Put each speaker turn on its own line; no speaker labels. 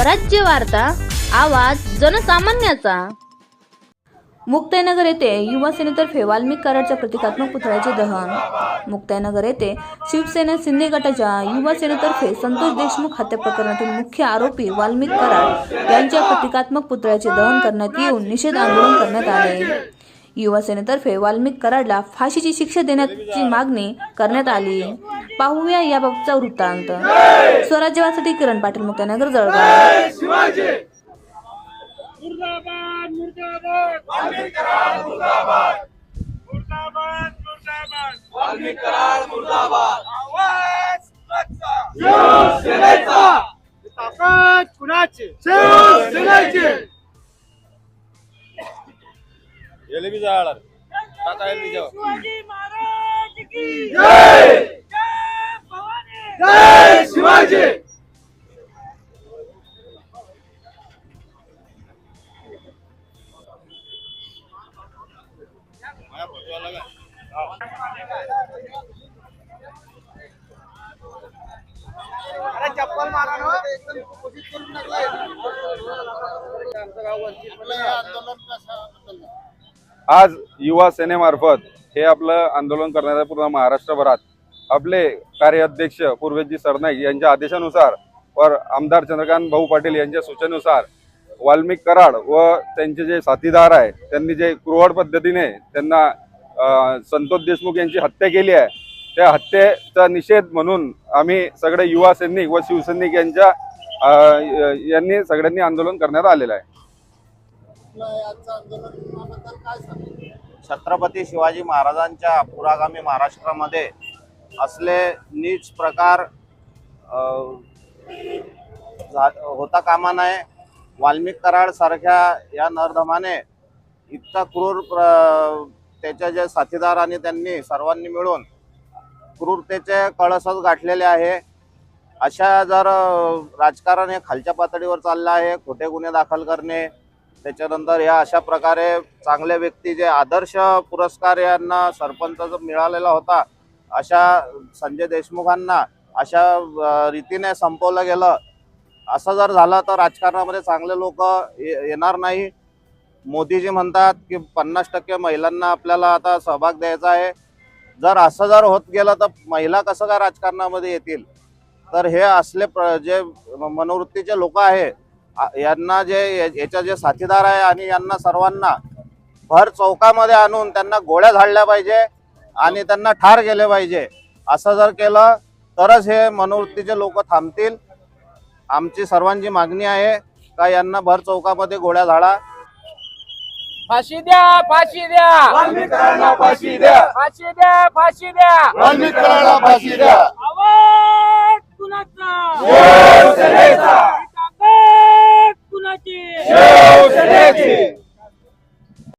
स्वराज्य वार्ता आवाज जनसामान्याचा. मुक्ताईनगर येथे युवा सेनेतर्फे वाल्मिक कराडच्या प्रतिकात्मक पुतळ्याचे दहन. मुक्ताईनगर येथे शिवसेना शिंदे गटाच्या युवा सेनेतर्फे संतोष देशमुख हत्या प्रकरणातील मुख्य आरोपी वाल्मिक कराड यांच्या प्रतिकात्मक पुतळ्याचे दहन करण्यात येऊन निषेध आंदोलन करण्यात आले. युवा सेनेतर्फे वाल्मिक कराडला फाशीची शिक्षा देण्याची मागणी करण्यात आली. पाहूया याबाबतचा वृत्तांत. स्वराज्यवासाठी किरण पाटील मुक्ताईनगर जळगाव.
मुर्दाबाद मुर्दाबाद! मुर्दाबाद! मुर्दाबाद मुर्दाबाद! आवाज कुणाचा? ताकद कुणाची?
एलबी जाळार. टाटा एलबी जेव्हा
शिवाजी महाराज की! जय!
काय
अरे चप्पल मारा ना.
आज युवा सेनेमार्फत हे आपलं आंदोलन करण्यात आहे पूर्ण महाराष्ट्रभरात आपले कार्याध्यक्ष पूर्वेजी सरनाईक यांच्या आदेशानुसार व आमदार चंद्रकांत भाऊ पाटील यांच्या सूचनेनुसार वाल्मिक कराड व त्यांचे जे साथीदार आहे त्यांनी जे क्रूवड पद्धतीने त्यांना संतोष देशमुख यांची हत्या केली आहे त्या हत्येचा निषेध म्हणून आम्ही सगळे युवा सैनिक व शिवसैनिक यांच्या यांनी सगळ्यांनी आंदोलन करण्यात आलेलं आहे.
छत्रपती शिवाजी महाराजांच्या पुरागामी महाराष्ट्रामध्ये असले नीच प्रकार झा- होता कामा नये. वाल्मिक कराड सारख्या या नरधमाने इतका क्रूर प्र- त्याच्या जे साथीदार आणि त्यांनी सर्वांनी मिळून क्रूरतेचे कळसच गाठलेले आहे. अशा जर राजकारण हे खालच्या पातळीवर चाललं आहे खोटे गुन्हे दाखल करणे त्याच्यानंतर या अशा प्रकारे चांगले व्यक्ती जे आदर्श पुरस्कार यांना सरपंच मिळालेला होता अशा संजय देशमुखांना अशा रीतीने संपवलं गेलं असं जर झालं तर राजकारणामध्ये चांगले लोक येणार नाही. मोदीजी म्हणतात की पन्नास टक्के महिलांना आपल्याला आता सहभाग द्यायचा आहे. जर असं जर होत गेलं तर महिला कसं काय राजकारणामध्ये येतील? तर हे असले प्र जे मनोवृत्तीचे लोक आहे यांना जे या- याच्या जे साथीदार आहे आणि यांना सर्वांना भर चौकामध्ये आणून त्यांना गोळ्या झाडल्या पाहिजे. आणि त्यांना ठार केले पाहिजे. असं जर केलं तरच हे मनोवृत्तीचे लोक थांबतील. आमची सर्वांची मागणी आहे का यांना भर चौकामध्ये गोळ्या झाडा.
फाशी द्या फाशी द्या.
फाशी द्या.
फाशी द्या फाशी द्या.
फाशी द्या.
आवाज कुणाचा?